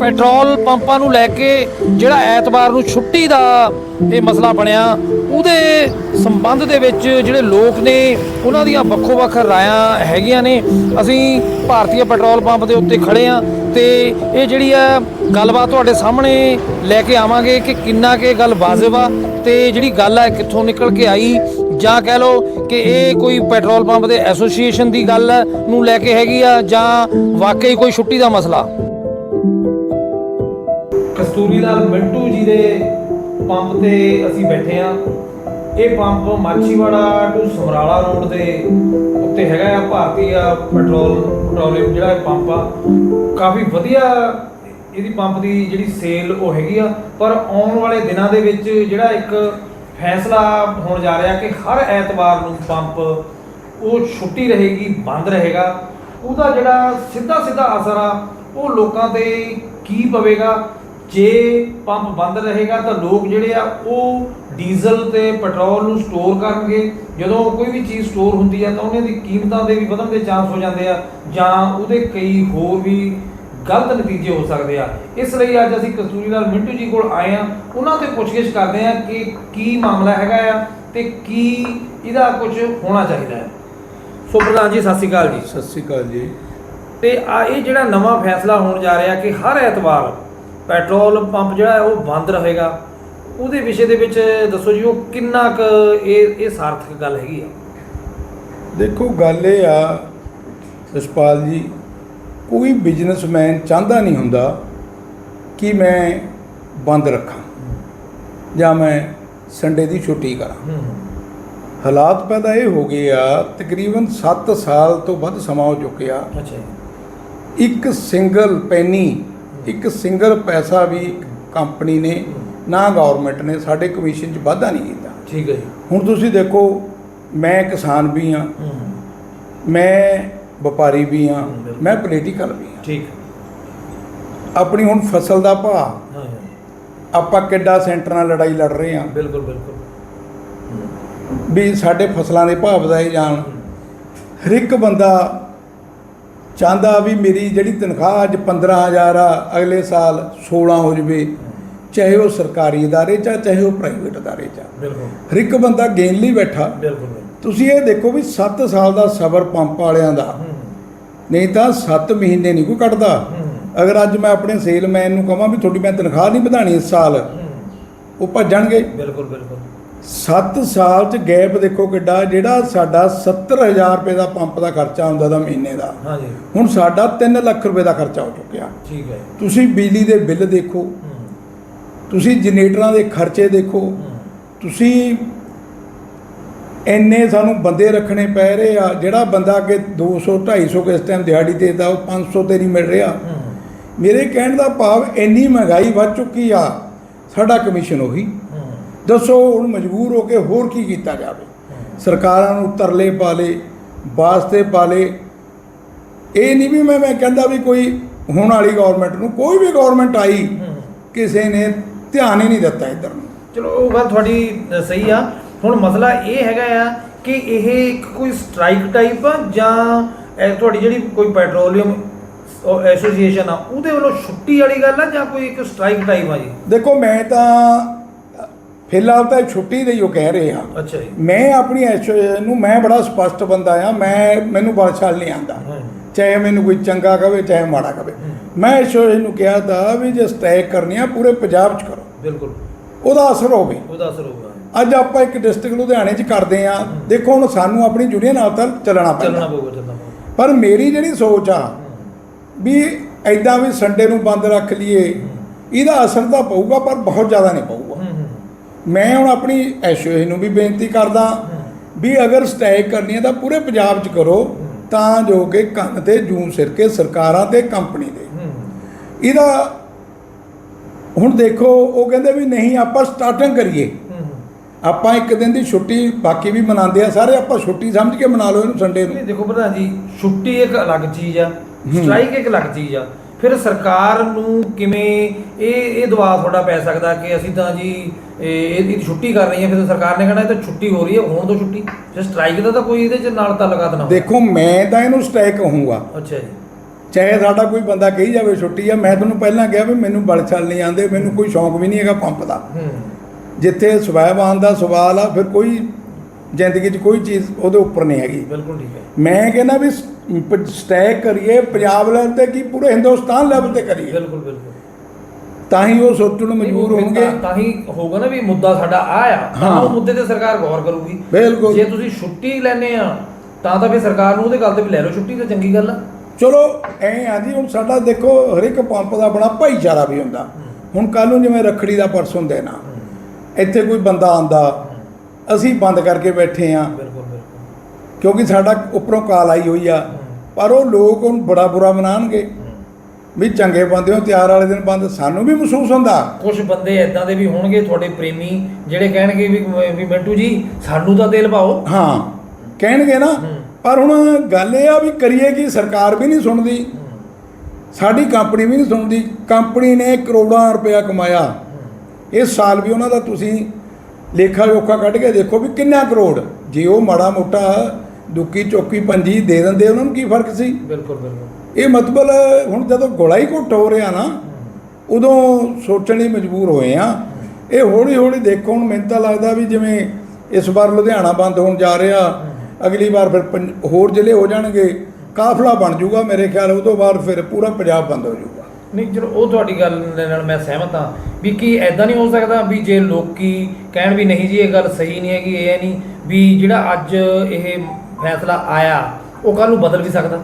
Petrol ਪੰਪਾਂ ਨੂੰ ਲੈ ਕੇ ਜਿਹੜਾ ਐਤਵਾਰ ਨੂੰ ਛੁੱਟੀ ਦਾ ਇਹ ਮਸਲਾ ਬਣਿਆ, ਉਹਦੇ ਸੰਬੰਧ ਦੇ ਵਿੱਚ ਜਿਹੜੇ ਲੋਕ ਨੇ, ਉਹਨਾਂ ਦੀਆਂ ਵੱਖੋ ਵੱਖ ਰਾਇਆਂ ਹੈਗੀਆਂ ਨੇ। ਅਸੀਂ ਭਾਰਤੀ ਪੈਟਰੋਲ ਪੰਪ ਦੇ ਉੱਤੇ ਖੜੇ ਆ ਤੇ ਇਹ ਜਿਹੜੀ ਆ ਗੱਲਬਾਤ ਤੁਹਾਡੇ ਸਾਹਮਣੇ ਲੈ ਕੇ ਆਵਾਂਗੇ ਕਿ ਕਿੰਨਾ ਕਿ ਇਹ ਗੱਲ ਵਾਜਬ ਆ ਤੇ ਜਿਹੜੀ ਗੱਲ ਹੈ ਕਿੱਥੋਂ ਨਿਕਲ ਕੇ ਆਈ। ਜਾਂ ਕਹਿ ਲਓ ਕਿ ਇਹ ਕੋਈ ਪੈਟਰੋਲ ਪੰਪ ਦੇ ਐਸੋਸੀਏਸ਼ਨ ਦੀ ਗੱਲ ਨੂੰ ਲੈ ਕੇ ਹੈਗੀ ਆ ਜਾਂ ਵਾਕਈ ਕੋਈ ਛੁੱਟੀ ਦਾ ਮਸਲਾ? ਕਸਤੂਰੀ ਲਾਲ ਮਿੰਟੂ ਜੀ ਦੇ ਪੰਪ ਤੇ ਅਸੀਂ ਬੈਠੇ ਆ ਇਹ pump Machhiwara to Samrala road ਦੇ ਉੱਤੇ ਹੈਗਾ ਆ, ਭਾਰਤੀ ਆ, ਪੈਟਰੋਲ, ਪੈਟਰੋਲੀਅਮ ਜਿਹੜਾ ਇਹ ਪੰਪ ਆ। ਕਾਫੀ ਵਧੀਆ ਇਹਦੀ ਪੰਪ ਦੀ ਜਿਹੜੀ ਸੇਲ ਉਹ ਹੈਗੀ ਆ, ਪਰ ਆਉਣ ਵਾਲੇ ਦਿਨਾਂ ਦੇ ਵਿੱਚ ਜਿਹੜਾ ਇੱਕ ਫੈਸਲਾ ਹੋਣ ਜਾ ਰਿਹਾ ਕਿ ਹਰ ਐਤਵਾਰ ਨੂੰ ਪੰਪ ਉਹ ਛੁੱਟੀ ਰਹੇਗੀ, ਬੰਦ ਰਹੇਗਾ। ਉਹਦਾ ਜਿਹੜਾ ਸਿੱਧਾ ਸਿੱਧਾ ਅਸਰ ਆ, ਉਹ ਲੋਕਾਂ ਤੇ ਕੀ ਪਵੇਗਾ? ਜੇ ਪੰਪ ਬੰਦ ਰਹੇਗਾ ਤਾਂ ਲੋਕ ਜਿਹੜੇ ਆ ਉਹ ਡੀਜ਼ਲ ਤੇ ਪੈਟਰੋਲ ਨੂੰ ਸਟੋਰ ਕਰਨਗੇ। ਜਦੋਂ ਕੋਈ ਵੀ ਚੀਜ਼ ਸਟੋਰ ਹੁੰਦੀ ਆ ਤਾਂ ਉਹਨਾਂ ਦੀ ਕੀਮਤਾਂ ਦੇ ਵੀ ਵਧਣ ਦੇ ਚਾਂਸ ਹੋ ਜਾਂਦੇ ਆ ਜਾਂ ਉਹਦੇ ਕਈ ਹੋਰ ਵੀ ਗਲਤ ਨਤੀਜੇ ਹੋ ਸਕਦੇ ਆ। ਇਸ ਲਈ ਅੱਜ ਅਸੀਂ ਕਸਤੂਰੀ ਲਾਲ ਮਿੰਟੂ ਜੀ ਕੋਲ ਆਏ ਆ। ਉਹਨਾਂ ਤੇ ਪੁੱਛਗਿੱਛ ਕਰਦੇ ਆ ਕਿ ਕੀ ਮਾਮਲਾ ਹੈਗਾ ਆ ਤੇ ਕੀ ਇਹਦਾ ਕੁਝ ਹੋਣਾ ਚਾਹੀਦਾ ਹੈ। ਸੋ ਪ੍ਰਧਾਨ ਜੀ ਸਤਿ ਸ਼੍ਰੀ ਅਕਾਲ ਜੀ। ਸਤਿ ਸ੍ਰੀ ਅਕਾਲ ਜੀ। ਤੇ ਆ ਇਹ ਜਿਹੜਾ ਨਵਾਂ ਫੈਸਲਾ ਹੋਣ ਜਾ ਰਿਹਾ ਕਿ ਹਰ ਐਤਵਾਰ ਪੈਟਰੋਲ ਪੰਪ ਜਿਹੜਾ ਹੈ ਉਹ ਬੰਦ ਰਹੇਗਾ। ਉਹਦੇ ਵਿਸ਼ੇ ਦੇ ਵਿੱਚ ਦੱਸੋ ਜੀ ਉਹ ਕਿੰਨਾ ਕੁ ਇਹ ਇਹ ਸਾਰਥਕ ਗੱਲ ਹੈਗੀ ਆ? ਦੇਖੋ ਗੱਲ ਇਹ ਆ ਜਸਪਾਲ ਜੀ ਕੋਈ ਬਿਜ਼ਨਸਮੈਨ ਚਾਹੁੰਦਾ ਨਹੀਂ ਹੁੰਦਾ ਕਿ ਮੈਂ ਬੰਦ ਰੱਖਾਂ ਜਾਂ ਮੈਂ ਸੰਡੇ ਦੀ ਛੁੱਟੀ ਕਰਾਂ। ਹਾਲਾਤ ਪੈਦਾ ਇਹ ਹੋ ਗਏ ਆ ਤਕਰੀਬਨ 7 ਸਾਲ ਤੋਂ ਵੱਧ ਸਮਾਂ ਹੋ ਚੁੱਕਿਆ। ਅੱਛਾ ਇੱਕ ਸਿੰਗਲ ਪੈਨੀ ਇੱਕ ਸਿੰਗਲ ਪੈਸਾ ਵੀ ਕੰਪਨੀ ਨੇ ਨਾ ਗਵਰਨਮੈਂਟ ਨੇ ਸਾਡੇ ਕਮਿਸ਼ਨ 'ਚ ਵਾਧਾ ਨਹੀਂ ਕੀਤਾ। ਠੀਕ ਹੈ ਜੀ। ਹੁਣ ਤੁਸੀਂ ਦੇਖੋ ਮੈਂ ਕਿਸਾਨ ਵੀ ਹਾਂ ਮੈਂ ਵਪਾਰੀ ਵੀ ਹਾਂ। ਮੈਂ ਪੋਲੀਟੀਕਲ ਵੀ ਹਾਂ। ਠੀਕ। ਆਪਣੀ ਹੁਣ ਫਸਲ ਦਾ ਭਾਅ ਆਪਾਂ ਕਿੱਡਾ ਸੈਂਟਰ ਨਾਲ ਲੜਾਈ ਲੜ ਰਹੇ ਹਾਂ। ਬਿਲਕੁਲ ਬਿਲਕੁਲ। ਵੀ ਸਾਡੇ ਫਸਲਾਂ ਦੇ ਭਾਅ ਵਧਾਏ ਜਾਣ। ਹਰ ਇੱਕ ਬੰਦਾ ਚਾਹੁੰਦਾ ਵੀ ਮੇਰੀ ਜਿਹੜੀ ਤਨਖਾਹ ਅੱਜ 15000 ਆ ਅਗਲੇ ਸਾਲ 16 ਹੋ ਜਵੇ ਚਾਹੇ ਉਹ ਸਰਕਾਰੀ ادارے ਚ ਆ, ਚਾਹੇ ਉਹ ਪ੍ਰਾਈਵੇਟ ادارے ਚ ਆ। ਬਿਲਕੁਲ ਹਰ ਇੱਕ ਬੰਦਾ ਗੇਨ ਲਈ ਬੈਠਾ ਬਿਲਕੁਲ ਤੁਸੀਂ ਇਹ ਦੇਖੋ ਵੀ 7 ਸਾਲ ਦਾ ਸਬਰ ਪੰਪ ਵਾਲਿਆਂ ਦਾ ਹੂੰ ਨਹੀਂ ਤਾਂ 7 ਮਹੀਨੇ ਨਹੀਂ ਕੋਈ ਕੱਢਦਾ ਹੂੰ ਅਗਰ ਅੱਜ ਮੈਂ ਆਪਣੇ ਸੇਲਮੈਨ ਨੂੰ ਕਹਾਂ ਵੀ ਤੁਹਾਡੀ ਮੈਂ ਤਨਖਾਹ ਨਹੀਂ ਵਧਾਣੀ ਇਸ ਸਾਲ ਹੂੰ ਉਹ ਭੱਜਣਗੇ ਬਿਲਕੁਲ ਬਿਲਕੁਲ 7 ਸਾਲ ਚ ਗੈਪ ਦੇਖੋ ਕਿੱਡਾ ਜਿਹੜਾ ਸਾਡਾ 70000 ਰੁਪਏ ਦਾ ਪੰਪ ਦਾ ਖਰਚਾ ਹੁੰਦਾ ਦਾ ਮਹੀਨੇ ਦਾ। ਹਾਂ ਜੀ ਹੁਣ ਸਾਡਾ 3 ਲੱਖ ਰੁਪਏ ਦਾ ਖਰਚਾ ਹੋ ਚੁੱਕਿਆ। ਠੀਕ ਹੈ। ਤੁਸੀਂ ਬਿਜਲੀ ਦੇ ਬਿੱਲ ਦੇਖੋ। ਤੁਸੀਂ ਜਨਰੇਟਰਾਂ ਦੇ ਖਰਚੇ ਦੇਖੋ। ਤੁਸੀਂ ਇੰਨੇ ਸਾਨੂੰ ਬੰਦੇ ਰੱਖਣੇ ਪੈ ਰਹੇ ਆ ਜਿਹੜਾ ਬੰਦਾ ਅੱਗੇ 200 250 ਕਿਸ ਟਾਈਮ ਦਿਹਾੜੀ ਦੇਦਾ ਉਹ 500 ਤੇ ਨਹੀਂ ਮਿਲ ਰਿਹਾ। ਮੇਰੇ ਕਹਿਣ ਦਾ ਭਾਵ ਇੰਨੀ ਮਹਿੰਗਾਈ ਵੱਧ ਚੁੱਕੀ ਆ ਸਾਡਾ ਕਮਿਸ਼ਨ ਉਹੀ। ਦੱਸੋ ਹੁਣ ਮਜਬੂਰ ਹੋ ਕੇ ਹੋਰ ਕੀ ਕੀਤਾ ਜਾਵੇ? ਸਰਕਾਰਾਂ ਨੂੰ ਤਰਲੇ ਪਾ ਲੇ ਵਾਸਤੇ ਪਾ ਲੇ ਇਹ ਨਹੀਂ ਵੀ ਮੈਂ ਮੈਂ ਕਹਿੰਦਾ ਵੀ ਕੋਈ ਹੁਣ ਵਾਲੀ ਗਵਰਨਮੈਂਟ ਨੂੰ ਕੋਈ ਵੀ ਗਵਰਨਮੈਂਟ ਆਈ ਕਿਸੇ ਨੇ ਧਿਆਨ ਹੀ ਨਹੀਂ ਦਿੱਤਾ ਇੱਧਰ ਨੂੰ। ਚਲੋ ਉਹ ਗੱਲ ਤੁਹਾਡੀ ਸਹੀ ਆ। ਹੁਣ ਮਸਲਾ ਇਹ ਹੈਗਾ ਆ ਕਿ ਇਹ ਇੱਕ ਕੋਈ ਸਟ੍ਰਾਈਕ ਟਾਈਪ ਆ ਜਾਂ ਤੁਹਾਡੀ ਜਿਹੜੀ ਕੋਈ ਪੈਟਰੋਲੀਅਮ ਐਸੋਸੀਏਸ਼ਨ ਆ ਉਹਦੇ ਵੱਲੋਂ ਛੁੱਟੀ ਵਾਲੀ ਗੱਲ ਆ ਜਾਂ ਕੋਈ ਇੱਕ ਸਟ੍ਰਾਈਕ ਟਾਈਪ ਆ ਜੀ? ਦੇਖੋ ਮੈਂ ਤਾਂ ਫਿਲਹਾਲ ਤਾਂ ਛੁੱਟੀ ਦੇ ਹੀ ਉਹ ਕਹਿ ਰਹੇ ਆ। ਅੱਛਾ ਜੀ। ਮੈਂ ਆਪਣੀ ਐਸੋਸੀਏਸ਼ਨ ਨੂੰ ਮੈਂ ਬੜਾ ਸਪਸ਼ਟ ਬੰਦਾ ਆ ਮੈਂ ਮੈਨੂੰ ਬਲਸ਼ਾਲ ਨਹੀਂ ਆਂਦਾ ਹਾਂ। ਚਾਹੇ ਮੈਨੂੰ ਕੋਈ ਚੰਗਾ ਕਵੇ ਚਾਹੇ ਮਾੜਾ ਕਵੇ। ਮੈਂ ਐਸੋਸੀਏਸ਼ਨ ਨੂੰ ਕਿਹਾ ਤਾਂ ਵੀ ਜੇ ਸਟ੍ਰਾਈਕ ਕਰਨੀ ਆ ਪੂਰੇ ਪੰਜਾਬ 'ਚ ਕਰੋ। ਬਿਲਕੁਲ। ਉਹਦਾ ਅਸਰ ਹੋਵੇ। ਉਹਦਾ ਅਸਰ ਹੋਊਗਾ। ਅੱਜ ਆਪਾਂ ਇੱਕ ਡਿਸਟ੍ਰਿਕਟ ਲੁਧਿਆਣੇ 'ਚ ਕਰਦੇ ਆ। ਦੇਖੋ ਹੁਣ ਸਾਨੂੰ ਆਪਣੀ ਯੂਨੀਅਨ ਨਾਲ ਤਾਂ ਚੱਲਣਾ ਚੱਲਣਾ ਪੈਂਦਾ ਪਊਗਾ ਚੱਲਣਾ ਪਊਗਾ। ਪਰ ਮੇਰੀ ਜਿਹੜੀ ਸੋਚ ਆ ਵੀ ਐਦਾਂ ਵੀ ਸੰਡੇ ਨੂੰ ਬੰਦ ਰੱਖ ਲਈਏ ਇਹਦਾ ਅਸਰ ਤਾਂ ਪਊਗਾ ਪਰ ਬਹੁਤ ਜ਼ਿਆਦਾ ਨਹੀਂ ਪਊਗਾ। ਹੂੰ ਹੂੰ ਮੈਂ ਹੁਣ ਆਪਣੀ ਐਸੋਸੀਏਸ਼ਨ ਨੂੰ ਵੀ ਬੇਨਤੀ ਕਰਦਾ ਵੀ ਅਗਰ ਸਟ੍ਰਾਈਕ ਕਰਨੀ ਹੈ ਤਾਂ ਪੂਰੇ ਪੰਜਾਬ 'ਚ ਕਰੋ ਤਾਂ ਜੋ ਕਿ ਕੰਨ ਤੇ ਜੂੰ ਸਿਰ ਕੇ ਸਰਕਾਰਾਂ ਤੇ ਕੰਪਨੀ ਦੇ। ਇਹਦਾ ਹੁਣ ਦੇਖੋ ਉਹ ਕਹਿੰਦੇ ਵੀ ਨਹੀਂ ਆਪਾਂ ਸਟਾਰਟਿੰਗ ਕਰੀਏ। ਆਪਾਂ ਇੱਕ ਦਿਨ ਦੀ ਛੁੱਟੀ ਬਾਕੀ ਵੀ ਮਨਾਉਂਦੇ ਆ ਸਾਰੇ ਆਪਾਂ ਛੁੱਟੀ ਸਮਝ ਕੇ ਮਨਾ ਲਓ ਇਹਨੂੰ ਸੰਡੇ ਨੂੰ। ਦੇਖੋ ਪ੍ਰਧਾਨ ਜੀ ਛੁੱਟੀ ਇੱਕ ਅਲੱਗ ਚੀਜ਼ ਆ ਸਟ੍ਰਾਈਕ ਇੱਕ ਅਲੱਗ ਚੀਜ਼ ਆ। ਫਿਰ ਸਰਕਾਰ ਨੂੰ ਕਿਵੇਂ ਇਹ ਇਹ ਦਬਾਅ ਤੁਹਾਡਾ ਪੈ ਸਕਦਾ ਕਿ ਅਸੀਂ ਤਾਂ ਜੀ ਇਹ ਇਹਦੀ ਛੁੱਟੀ ਕਰ ਰਹੀ ਹਾਂ ਫਿਰ ਸਰਕਾਰ ਨੇ ਕਹਿਣਾ ਇਹ ਤਾਂ ਛੁੱਟੀ ਹੋ ਰਹੀ ਹੈ ਹੋਣ ਤੋਂ ਛੁੱਟੀ। ਜੇ ਸਟ੍ਰਾਈਕ ਦਾ ਤਾਂ ਕੋਈ ਇਹਦੇ ਚ ਨਾਲ ਤਾਲੁਕਾਤ ਨਾ ਹੋਵੇ। ਦੇਖੋ ਮੈਂ ਤਾਂ ਇਹਨੂੰ ਸਟ੍ਰਾਈਕ ਕਹੂੰਗਾ। ਅੱਛਾ ਜੀ। ਚਾਹੇ ਸਾਡਾ ਕੋਈ ਬੰਦਾ ਕਹੀ ਜਾਵੇ ਛੁੱਟੀ ਆ ਮੈਂ ਤੁਹਾਨੂੰ ਪਹਿਲਾਂ ਕਿਹਾ ਵੀ ਮੈਨੂੰ ਬਲਛਲ ਨਹੀਂ ਆਉਂਦੇ ਮੈਨੂੰ ਕੋਈ ਸ਼ੌਂਕ ਵੀ ਨਹੀਂ ਹੈਗਾ ਪੰਪ ਦਾ। ਹੂੰ। ਜਿੱਥੇ ਸਵੈਬਾਨ ਦਾ ਸਵਾਲ ਆ ਫਿਰ ਕੋਈ ਜ਼ਿੰਦਗੀ 'ਚ ਕੋਈ ਚੀਜ਼ ਉਹਦੇ ਉੱਪਰ ਨਹੀਂ ਹੈਗੀ। ਬਿਲਕੁਲ ਠੀਕ ਹੈ। ਮੈਂ ਕਹਿੰਦਾ ਵੀ ਸਟੈਕ ਕਰੀਏ ਪੰਜਾਬ ਲੈਵਲ ਤੇ ਕੀ ਪੂਰੇ ਹਿੰਦੁਸਤਾਨ ਲੈਵਲ ਤੇ ਕਰੀਏ। ਬਿਲਕੁਲ ਬਿਲਕੁਲ। ਤਾਂ ਹੀ ਉਹ ਸੋਚਣ ਨੂੰ ਮਜਬੂਰ ਹੋਣਗੇ। ਤਾਂ- ਹੀ ਹੋਊਗਾ ਨਾ ਵੀ ਮੁੱਦਾ ਸਾਡਾ ਆ ਆ। ਤਾਂ। ਉਹ ਮੁੱਦੇ ਤੇ ਸਰਕਾਰ ਗੌਰ ਕਰੂਗੀ। ਬਿਲਕੁਲ। ਜੇ ਤੁਸੀਂ ਛੁੱਟੀ ਲੈਨੇ ਆ ਤਾਂ ਤਾਂ ਫਿਰ ਸਰਕਾਰ ਨੂੰ ਉਹਦੇ ਗੱਲ ਤੇ ਵੀ ਲੈ ਲਓ। ਛੁੱਟੀ ਤਾਂ ਚੰਗੀ ਗੱਲ ਆ। ਚਲੋ ਐ ਆ ਜੀ ਹੁਣ ਸਾਡਾ ਦੇਖੋ ਹਰ ਇੱਕ ਪੰਪ ਦਾ ਆਪਣਾ ਭਾਈਚਾਰਾ ਵੀ ਹੁੰਦਾ। ਹੁਣ ਕੱਲ ਨੂੰ ਜਿਵੇਂ ਰੱਖੜੀ ਦਾ ਪਰਸੋਂ ਦੇਣਾ ਇੱਥੇ ਕੋਈ ਬੰਦਾ ਆਂਦਾ ਅਸੀਂ ਬੰਦ ਕਰਕੇ ਬੈਠੇ ਆ। ਕਿਉਂਕਿ ਸਾਡਾ ਉੱਪਰੋਂ ਕਾਲ ਆਈ ਹੋਈ ਆ ਪਰ ਉਹ ਲੋਕ ਉਹਨੂੰ ਬੜਾ ਬੁਰਾ ਮਨਾਣਗੇ। ਵੀ ਚੰਗੇ ਬੰਦੇ ਹੋ ਤਿਆਰ ਵਾਲੇ ਦਿਨ ਬੰਦ ਸਾਨੂੰ ਵੀ ਮਹਿਸੂਸ ਹੁੰਦਾ। ਕੁਝ ਬੰਦੇ ਐਦਾਂ ਦੇ ਵੀ ਹੋਣਗੇ ਤੁਹਾਡੇ ਪ੍ਰੇਮੀ ਜਿਹੜੇ ਕਹਿਣਗੇ ਵੀ ਵੀ ਮਿੰਟੂ ਜੀ ਸਾਨੂੰ ਤਾਂ ਤੇਲ ਪਾਓ। ਹਾਂ ਕਹਿਣਗੇ ਨਾ। ਪਰ ਹੁਣ ਗੱਲ ਇਹ ਆ ਵੀ ਕਰੀਏ ਕੀ ਸਰਕਾਰ ਵੀ ਨਹੀਂ ਸੁਣਦੀ। ਸਾਡੀ ਕੰਪਨੀ ਵੀ ਨਹੀਂ ਸੁਣਦੀ। ਕੰਪਨੀ ਨੇ ਕਰੋੜਾਂ ਰੁਪਇਆ ਕਮਾਇਆ। ਇਸ ਸਾਲ ਵੀ ਉਹਨਾਂ ਦਾ ਤੁਸੀਂ ਲੇਖਾ ਜੋਖਾ ਕੱਢ ਕੇ ਦੇਖੋ ਵੀ ਕਿੰਨਾ ਕਰੋੜ। ਜੇ ਉਹ ਮਾੜਾ ਮੋਟਾ ਦੁੱਕੀ ਚੌਕੀ ਪੰਜੀ ਦੇ ਦਿੰਦੇ ਉਹਨਾਂ ਨੂੰ ਕੀ ਫ਼ਰਕ ਸੀ? ਬਿਲਕੁਲ ਬਿਲਕੁਲ। ਇਹ ਮਤਲਬ ਹੁਣ ਜਦੋਂ ਗੋਲਾ ਹੀ ਘੁੱਟ ਹੋ ਰਿਹਾ ਨਾ, ਉਦੋਂ ਸੋਚਣ ਲਈ ਮਜਬੂਰ ਹੋਏ ਆ। ਇਹ ਹੌਲੀ ਹੌਲੀ ਦੇਖੋ, ਹੁਣ ਮੈਨੂੰ ਤਾਂ ਲੱਗਦਾ ਵੀ ਜਿਵੇਂ ਇਸ ਵਾਰ ਲੁਧਿਆਣਾ ਬੰਦ ਹੋਣ ਜਾ ਰਿਹਾ, ਅਗਲੀ ਵਾਰ ਫਿਰ ਪੰਜ- ਹੋਰ ਜ਼ਿਲ੍ਹੇ ਹੋ ਜਾਣਗੇ, ਕਾਫਲਾ ਬਣ ਜਾਊਗਾ ਮੇਰੇ ਖਿਆਲ ਉਹ ਤੋਂ ਬਾਅਦ ਫਿਰ ਪੂਰਾ ਪੰਜਾਬ ਬੰਦ ਹੋ ਜਾਊਗਾ ਨਹੀਂ, ਚਲੋ, ਉਹ ਤੁਹਾਡੀ ਗੱਲ ਦੇ ਨਾਲ ਮੈਂ ਸਹਿਮਤ ਹਾਂ ਵੀ ਕੀ ਐਦਾਂ ਨਹੀਂ ਹੋ ਸਕਦਾ ਵੀ ਜੇ ਲੋਕੀ ਕਹਿਣ ਵੀ ਨਹੀਂ ਜੀ, ਇਹ ਗੱਲ ਸਹੀ ਨਹੀਂ ਹੈਗੀ, ਇਹ ਨਹੀਂ, ਵੀ ਜਿਹੜਾ ਅੱਜ ਇਹ ਫੈਸਲਾ ਆਇਆ, ਉਹ ਕੱਲ ਨੂੰ ਬਦਲ ਵੀ ਸਕਦਾ?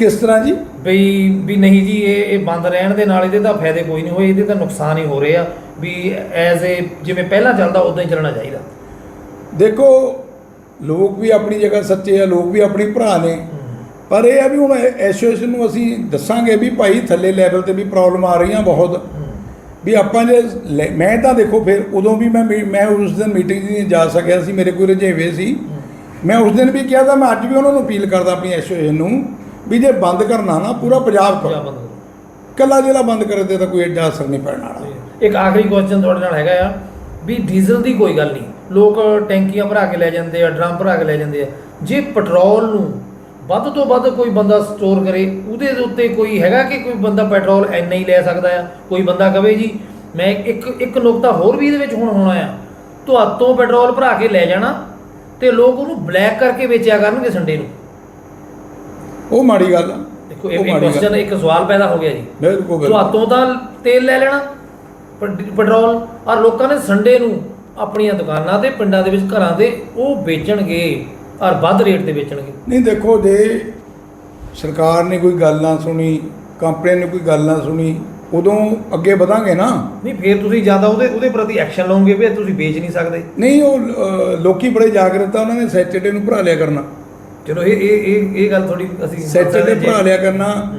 ਕਿਸ ਤਰ੍ਹਾਂ ਜੀ? ਵੀ ਵੀ ਨਹੀਂ ਜੀ ਇਹ ਇਹ ਬੰਦ ਰਹਿਣ ਦੇ ਨਾਲ ਇਹਦੇ ਤਾਂ ਫਾਇਦੇ ਕੋਈ ਨਹੀਂ ਹੋਏ ਇਹਦੇ ਤਾਂ ਨੁਕਸਾਨ ਹੀ ਹੋ ਰਹੇ ਆ। ਵੀ ਐਜ਼ ਏ ਜਿਵੇਂ ਪਹਿਲਾਂ ਚੱਲਦਾ ਉਦਾਂ ਹੀ ਚੱਲਣਾ ਚਾਹੀਦਾ। ਦੇਖੋ ਲੋਕ ਵੀ ਆਪਣੀ ਜਗ੍ਹਾ ਸੱਚੇ ਆ ਲੋਕ ਵੀ ਆਪਣੀ ਭਰਾ ਨੇ। ਪਰ ਇਹ ਆ ਵੀ ਹੁਣ ਐਸੋਸੀਏਸ਼ਨ ਨੂੰ ਅਸੀਂ ਦੱਸਾਂਗੇ ਵੀ ਭਾਈ ਥੱਲੇ ਲੈਵਲ ਤੇ ਵੀ ਪ੍ਰੋਬਲਮ ਆ ਰਹੀਆਂ ਬਹੁਤ। ਵੀ ਆਪਾਂ ਜੇ ਲੈ- ਮੈਂ ਤਾਂ ਦੇਖੋ ਫਿਰ ਉਦੋਂ ਵੀ ਮੈਂ ਮੀ- ਮੈਂ ਉਸ ਦਿਨ ਮੀਟਿੰਗ ਨਹੀਂ ਜਾ ਸਕਿਆ ਸੀ ਮੇਰੇ ਕੋਈ ਰੁਝੇਵੇ ਸੀ। ਮੈਂ ਉਸ ਦਿਨ ਵੀ ਕਿਹਾ ਤਾਂ ਮੈਂ ਅੱਜ ਵੀ ਉਹਨਾਂ ਨੂੰ ਅਪੀਲ ਕਰਦਾ ਆਪਣੀ ਐਸੋਸੀਏਸ਼ਨ ਨੂੰ ਵੀ ਜੇ ਬੰਦ ਕਰਨਾ ਨਾ ਪੂਰਾ ਪੰਜਾਬ ਕਰੋ ਬੰਦ ਕਰੋ। ਕੱਲਾ ਜ਼ਿਲ੍ਹਾ ਬੰਦ ਕਰਨ ਦੇ ਤਾਂ ਕੋਈ ਐਡਾ ਅਸਰ ਨਹੀਂ ਪੈਣ ਵਾਲਾ। ਇੱਕ ਆਖਰੀ ਕੁਐਸਚਨ ਤੁਹਾਡੇ ਨਾਲ ਹੈਗਾ ਆ ਵੀ ਡੀਜ਼ਲ ਦੀ ਕੋਈ ਗੱਲ ਨਹੀਂ। ਲੋਕ ਟੈਂਕੀਆਂ ਭਰਾ ਕੇ ਲੈ ਜਾਂਦੇ ਆ ਡਰਮ ਭਰਾ ਕੇ ਲੈ ਜਾਂਦੇ ਆ। ਜੇ ਪੈਟਰੋਲ ਨੂੰ ਵੱਧ ਤੋਂ ਵੱਧ ਕੋਈ ਬੰਦਾ ਸਟੋਰ ਕਰੇ ਉਹਦੇ ਦੇ ਉੱਤੇ ਕੋਈ ਹੈਗਾ ਕਿ ਕੋਈ ਬੰਦਾ ਪੈਟਰੋਲ ਐਨਾ ਹੀ ਲੈ ਸਕਦਾ ਆ? ਕੋਈ ਬੰਦਾ ਕਵੇ ਜੀ ਮੈਂ ਇੱਕ ਇੱਕ ਨੁਕਤਾ ਹੋਰ ਵੀ ਇਹਦੇ ਵਿੱਚ ਹੁਣ ਹੋਣਾ ਆ। ਤੁਹਾਤੋਂ ਪੈਟਰੋਲ ਭਰਾ ਕੇ ਲੈ ਜਾਣਾ ਤੇ ਲੋਕ ਉਹਨੂੰ ਬਲੈਕ ਕਰਕੇ ਵੇਚਿਆ ਕਰਨਗੇ ਸੰਡੇ ਨੂੰ। ਉਹ ਮਾੜੀ ਗੱਲ ਆ। ਦੇਖੋ ਇਹ ਉਹ ਵੀ ਮਾੜੀ। ਕੁਐਸਚਨ ਇੱਕ ਸਵਾਲ ਪੈਦਾ ਹੋ ਗਿਆ ਜੀ। ਬਿਲਕੁਲ ਬਿਲਕੁਲ। ਤੁਹਾਤੋਂ ਤਾਂ ਤੇਲ ਲੈ ਲੈਣਾ ਪ- ਪੈਟਰੋਲ। ਔਰ ਲੋਕਾਂ ਨੇ ਸੰਡੇ ਨੂੰ ਆਪਣੀਆਂ ਦੁਕਾਨਾਂ ਤੇ ਪਿੰਡਾਂ ਦੇ ਵਿੱਚ ਘਰਾਂ ਦੇ ਉਹ ਵੇਚਣਗੇ ਔਰ ਵੱਧ ਰੇਟ ਤੇ ਵੇਚਣਗੇ। ਨਹੀਂ ਦੇਖੋ ਜੇ ਸਰਕਾਰ ਨੇ ਕੋਈ ਗੱਲ ਨਾ ਸੁਣੀ ਕੰਪਨੀ ਨੇ ਕੋਈ ਗੱਲ ਨਾ ਸੁਣੀ ਉਦੋਂ ਅੱਗੇ ਵਧਾਂਗੇ ਨਾ। ਨਹੀਂ ਫੇਰ ਤੁਸੀਂ ਜ਼ਿਆਦਾ ਉਹਦੇ ਉਹਦੇ ਪ੍ਰਤੀ ਐਕਸ਼ਨ ਲਓਗੇ ਵੀ ਇਹ ਤੁਸੀਂ ਵੇਚ ਨਹੀਂ ਸਕਦੇ। ਨਹੀਂ ਉਹ ਅ, ਲੋਕੀ ਬੜੇ ਜਾਗਰਤ ਆ ਉਹਨਾਂ ਨੇ ਸੈਚਰਡੇ ਨੂੰ ਭਰਾ ਲਿਆ ਕਰਨਾ। ਚਲੋ ਇਹ ਇਹ ਇਹ ਇਹ ਗੱਲ ਥੋੜੀ ਅਸੀਂ ਸੈਚਰਡੇ ਭਰਾ ਲਿਆ ਕਰਨਾ।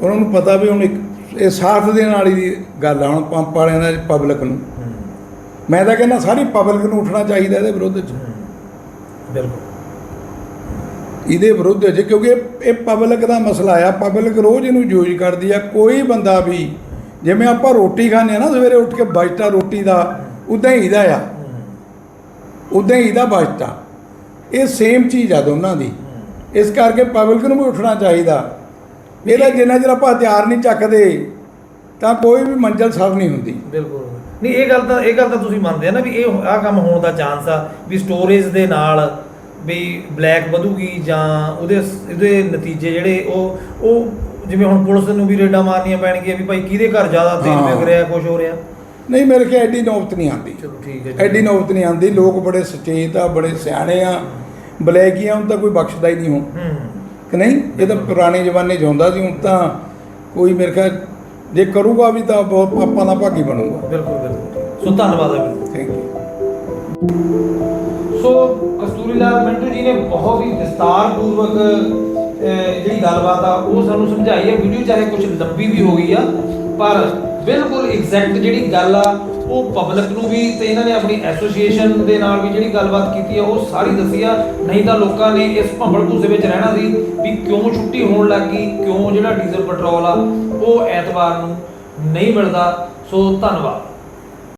ਉਹਨਾਂ ਨੂੰ ਪਤਾ ਵੀ ਹੁਣ ਇੱਕ ਇਹ ਸਾਥ ਦੇਣ ਵਾਲੀ ਦੀ ਗੱਲ ਆ ਹੁਣ ਪੰਪ ਵਾਲਿਆਂ ਦਾ ਪਬਲਿਕ ਨੂੰ। ਮੈਂ ਤਾਂ ਕਹਿੰਦਾ ਸਾਰੀ ਪਬਲਿਕ ਨੂੰ ਉੱਠਣਾ ਚਾਹੀਦਾ ਇਹਦੇ ਵਿਰੁੱਧ 'ਚ। ਬਿਲਕੁਲ। ਇਹਦੇ ਵਿਰੁੱਧ 'ਚ ਕਿਉਂਕਿ ਇਹ- ਇਹ ਪਬਲਿਕ ਦਾ ਮਸਲਾ ਆ। ਪਬਲਿਕ ਰੋਜ਼ ਇਹਨੂੰ ਯੂਜ਼ ਕਰਦੀ ਆ। ਕੋਈ ਬੰਦਾ ਵੀ ਜਿਵੇਂ ਆਪਾਂ ਰੋਟੀ ਖਾਂਦੇ ਆ ਨਾ ਸਵੇਰੇ ਉੱਠ ਕੇ ਬਜਟਾ ਰੋਟੀ ਦਾ ਉਦਾਂ ਹੀ ਇਹਦਾ ਆ। ਉਦਾਂ ਹੀ ਇਹਦਾ ਬਜਟਾ ਇਹ ਸੇਮ ਚੀਜ਼ ਆ ਦੋਨਾਂ ਦੀ। ਇਸ ਕਰਕੇ ਪਬਲਿਕ ਨੂੰ ਵੀ ਉੱਠਣਾ ਚਾਹੀਦਾ। ਇਹਦਾ ਜਿੰਨਾ ਚਿਰ ਆਪਾਂ ਹਥਿਆਰ ਨਹੀਂ ਚੱਕਦੇ ਤਾਂ ਕੋਈ ਵੀ ਮੰਜ਼ਲ ਸਰ ਨਹੀਂ ਹੁੰਦੀ। ਬਿਲਕੁਲ। ਨਹੀਂ ਇਹ ਗੱਲ ਤਾਂ ਇਹ ਗੱਲ ਤਾਂ ਤੁਸੀਂ ਮੰਨਦੇ ਆ ਨਾ ਵੀ ਇਹ ਆ ਕੰਮ ਹੋਣ ਦਾ ਚਾਂਸ ਆ ਵੀ ਸਟੋਰੇਜ ਦੇ ਨਾਲ ਵੀ ਬਲੈਕ ਵਧੂਗੀ ਜਾਂ ਉਹਦੇ ਉਹਦੇ ਨਤੀਜੇ ਜਿਹੜੇ ਉਹ ਉਹ ਜਿਵੇਂ ਹੁਣ ਪੁਲਿਸ ਨੂੰ ਵੀ ਰੇਡਾਂ ਮਾਰਨੀਆਂ ਪੈਣਗੀਆਂ ਵੀ ਭਾਈ ਕਿਹਦੇ ਘਰ ਜ਼ਿਆਦਾ ਤੇਲ। ਵਿਕ ਰਿਹਾ ਕੁਝ ਹੋ ਰਿਹਾ। ਨਹੀਂ ਮੇਰੇ ਖਿਆਲ ਐਡੀ ਨੌਬਤ ਨਹੀਂ ਆਉਂਦੀ। ਚਲੋ ਠੀਕ ਹੈ ਐਡੀ ਨੌਬਤ ਨਹੀਂ ਆਉਂਦੀ। ਲੋਕ ਬੜੇ ਸੁਚੇਤ ਆ ਬੜੇ ਸਿਆਣੇ ਆ। ਬਲੈਕੀਆਂ ਹੁਣ ਤਾਂ ਕੋਈ ਬਖਸ਼ਦਾ ਹੀ ਨਹੀਂ ਹੁਣ। ਕਿ ਨਹੀਂ? ਇਹ ਤਾਂ ਪੁਰਾਣੇ ਜ਼ਮਾਨੇ 'ਚ ਹੁੰਦਾ ਸੀ ਹੁਣ ਤਾਂ ਕੋਈ ਮੇਰੇ ਖਿਆਲ ਜੇ ਕਰੂਗਾ ਵੀ ਤਾਂ ਬਹੁਤ ਪਾਪਾਂ ਦਾ ਭਾਗੀ ਬਣੂਗਾ। ਬਿਲਕੁਲ ਬਿਲਕੁਲ। ਸੋ ਧੰਨਵਾਦ ਹੈ ਬਿਲਕੁਲ। Thank you so Kasturi Lal Mintu ji ਨੇ ਬਹੁਤ ਹੀ ਵਿਸਤਾਰ ਪੂਰਵਕ ਜਿਹੜੀ ਗੱਲਬਾਤ ਆ ਉਹ ਸਾਨੂੰ ਸਮਝਾਈ ਹੈ। ਵੀਡੀਓ ਚਾਹੇ ਕੁਝ ਲੰਬੀ ਵੀ ਹੋ ਗਈ ਆ ਪਰ ਬਿਲਕੁਲ ਐਗਜ਼ੈਕਟ ਜਿਹੜੀ ਗੱਲ ਆ, ਉਹ ਪਬਲਿਕ ਨੂੰ ਵੀ ਤੇ ਇਹਨਾਂ ਨੇ ਆਪਣੀ ਐਸੋਸੀਏਸ਼ਨ ਦੇ ਨਾਲ ਵੀ ਜਿਹੜੀ ਗੱਲਬਾਤ ਕੀਤੀ ਆ, ਉਹ ਸਾਰੀ ਦੱਸੀ ਆ। ਨਹੀਂ ਤਾਂ ਲੋਕਾਂ ਨੇ ਇਸ ਭੰਬਲ ਭੂਸੇ ਵਿੱਚ ਰਹਿਣਾ ਸੀ ਵੀ ਕਿਉਂ ਛੁੱਟੀ ਹੋਣ ਲੱਗੀ ਕਿਉਂ ਜਿਹੜਾ ਡੀਜ਼ਲ ਪੈਟਰੋਲ ਆ, ਉਹ ਐਤਵਾਰ ਨੂੰ ਨਹੀਂ ਮਿਲਦਾ। ਸੋ ਧੰਨਵਾਦ।